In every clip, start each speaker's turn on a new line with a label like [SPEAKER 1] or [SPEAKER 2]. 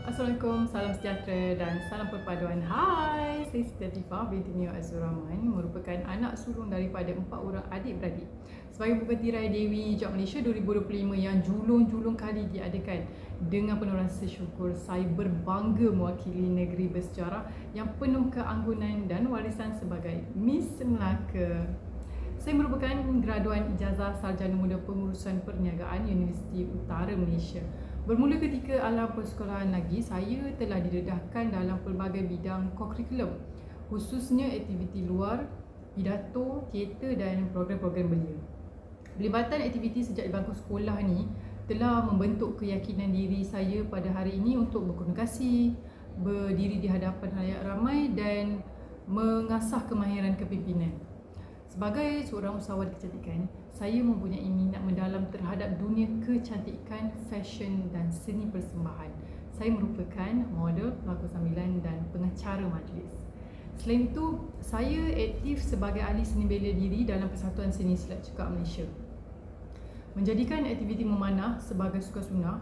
[SPEAKER 1] Assalamualaikum, salam sejahtera dan salam perpaduan. Hai, saya Siti Latifah binti Nio Azur Rahman merupakan anak sulung daripada empat orang adik-beradik. Sebagai Bupati Dewi Hijab Malaysia 2025 yang julung-julung kali diadakan dengan penuh rasa syukur, saya berbangga mewakili negeri bersejarah yang penuh keanggunan dan warisan sebagai Miss Melaka. Saya merupakan graduan ijazah sarjana muda pengurusan perniagaan Universiti Utara Malaysia. Bermula ketika alam persekolahan lagi, saya telah didedahkan dalam pelbagai bidang kokurikulum khususnya aktiviti luar, pidato, teater dan program-program belia. Pelibatan aktiviti sejak di bangku sekolah ni telah membentuk keyakinan diri saya pada hari ini untuk berkomunikasi, berdiri di hadapan halayak ramai dan mengasah kemahiran kepimpinan. Sebagai seorang usahawan kecantikan, saya mempunyai minat mendalam terhadap dunia kecantikan, fashion dan seni persembahan. Saya merupakan model, pelakon sambilan dan pengacara majlis. Selain itu, saya aktif sebagai ahli seni bela diri dalam Persatuan Seni Silat Cekak Malaysia. Menjadikan aktiviti memanah sebagai suka sunnah,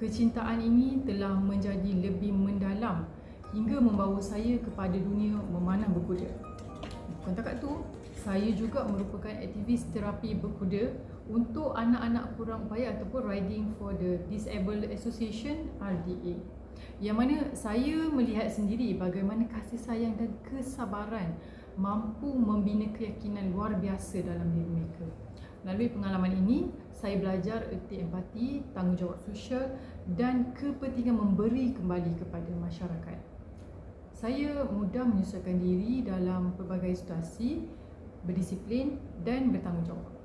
[SPEAKER 1] kecintaan ini telah menjadi lebih mendalam hingga membawa saya kepada dunia memanah berkuda. Bukan takat tu, saya juga merupakan aktivis terapi berkuda untuk anak-anak kurang upaya ataupun Riding for the Disabled Association RDA. Yang mana saya melihat sendiri bagaimana kasih sayang dan kesabaran mampu membina keyakinan luar biasa dalam diri mereka. Melalui pengalaman ini, saya belajar erti empati, tanggungjawab sosial dan kepentingan memberi kembali kepada masyarakat. Saya mudah menyesuaikan diri dalam pelbagai situasi berdisiplin dan bertanggungjawab.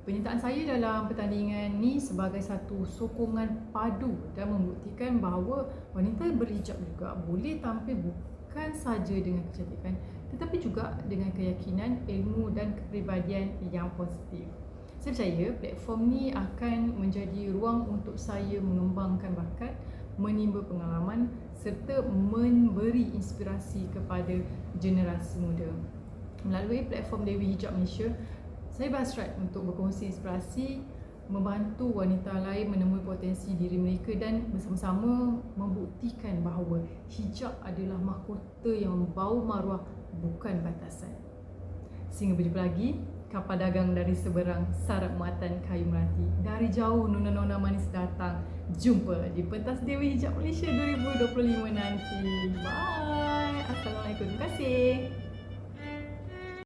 [SPEAKER 1] Penyertaan saya dalam pertandingan ni sebagai satu sokongan padu dan membuktikan bahawa wanita berhijab juga boleh tampil bukan saja dengan kecantikan tetapi juga dengan keyakinan, ilmu dan kepribadian yang positif. Saya percaya platform ni akan menjadi ruang untuk saya mengembangkan bakat, menimba pengalaman serta memberi inspirasi kepada generasi muda melalui platform Dewi Hijab Malaysia saya berhasrat untuk berkongsi inspirasi membantu wanita lain menemui potensi diri mereka dan bersama-sama membuktikan bahawa hijab adalah mahkota yang membawa maruah bukan batasan. Sehingga berjumpa lagi, kapal dagang dari seberang sarap muatan kayu melati. Dari jauh nona-nona manis datang. Jumpa di pentas Dewi Hijab Malaysia 2025 nanti. Bye. Assalamualaikum. Terima kasih.